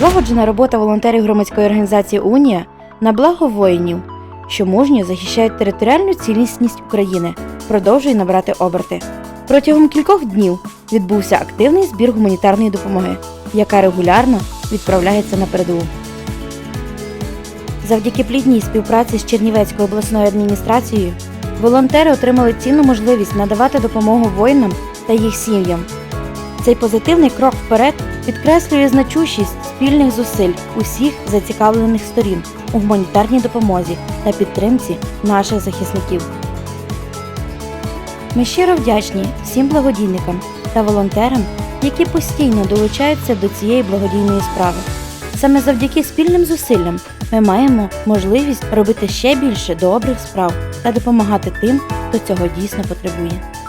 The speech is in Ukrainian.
Злагоджена робота волонтерів громадської організації Унія на благо воїнів, що мужньо захищають територіальну цілісність України, продовжує набирати оберти. Протягом кількох днів відбувся активний збір гуманітарної допомоги, яка регулярно відправляється на передову. Завдяки плідній співпраці з Чернівецькою обласною адміністрацією волонтери отримали цінну можливість надавати допомогу воїнам та їх сім'ям. Цей позитивний крок вперед підкреслює значущість спільних зусиль усіх зацікавлених сторін у гуманітарній допомозі та підтримці наших захисників. Ми щиро вдячні всім благодійникам та волонтерам, які постійно долучаються до цієї благодійної справи. Саме завдяки спільним зусиллям ми маємо можливість робити ще більше добрих справ та допомагати тим, хто цього дійсно потребує.